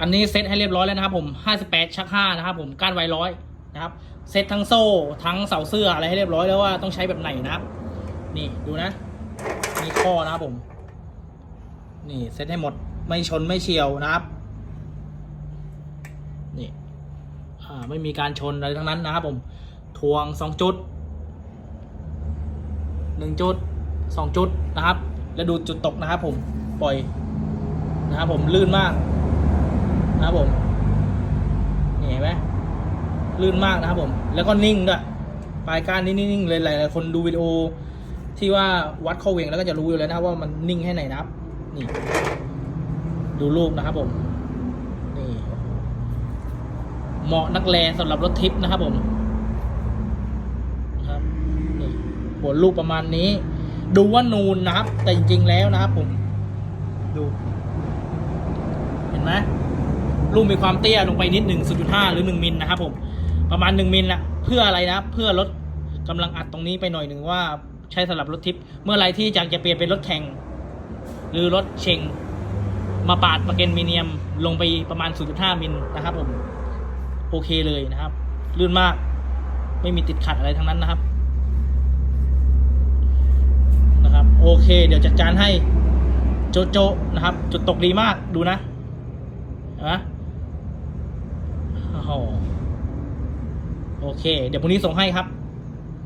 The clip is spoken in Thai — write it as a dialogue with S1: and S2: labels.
S1: อันนี้เซตให้เรียบร้อยแล้วนะครับผม 58 ชัก 5 นะครับผมก้านไวร้อยนะครับ เซตทั้งโซ่ ทั้งเสาเสื้ออะไรให้เรียบร้อยแล้วว่าต้องใช้แบบไหนนะครับ นี่ดูนะ มีข้อนะครับผม นี่เซตให้หมด ไม่ชนไม่เฉียวนะครับ นี่อ่าไม่มีการชนอะไรทั้งนั้นนะครับผม ทวงสองจุดหนึ่งจุดสองจุดนะครับ แล้วดูจุดตกนะครับผม ปล่อยนะครับผมลื่นมาก นะครับผมนี่เห็นไหม ลื่นมากนะครับผม แล้วก็นิ่งด้วยปลายก้านนี่นิ่งๆเลยหลายๆคนดูวิดีโอ ที่ว่าวัดข้อเวงแล้วก็จะรู้อยู่แล้วนะว่ามันนิ่งแค่ไหนนะครับ นี่ ดูรูปนะครับผมนี่เหมาะนักแลสำหรับรถทิปนะครับผมครับนี่บนรูปประมาณนี้ ดูว่านูนนะครับ แต่จริงๆแล้วนะครับผม ดู เห็นไหมลูกมีความเตี้ยลงไปนิดหนึ่ง0.5หรือ 1มิลนะครับผม ประมาณ 1มิลนะเพื่ออะไรนะ เพื่อลดกำลังอัดตรงนี้ไปหน่อยหนึ่งว่าใช้สำหรับรถทิปเมื่อไรที่อยากจะเปลี่ยนเป็นรถแข่ง หรือรถเชงมาปาดมาเกนมีเนียมลงไปประมาณ 0.5 มิลนะครับผม โอเคเลยนะครับ ลื่นมากไม่มีติดขัดอะไรทั้งนั้นนะครับนะครับ โอเค เดี๋ยวจัดการให้โจโจนะครับ จุดตกดีมากดูนะนไหมโอ้โห โอเค เดี๋ยวพรุ่งนี้ส่งให้ครับ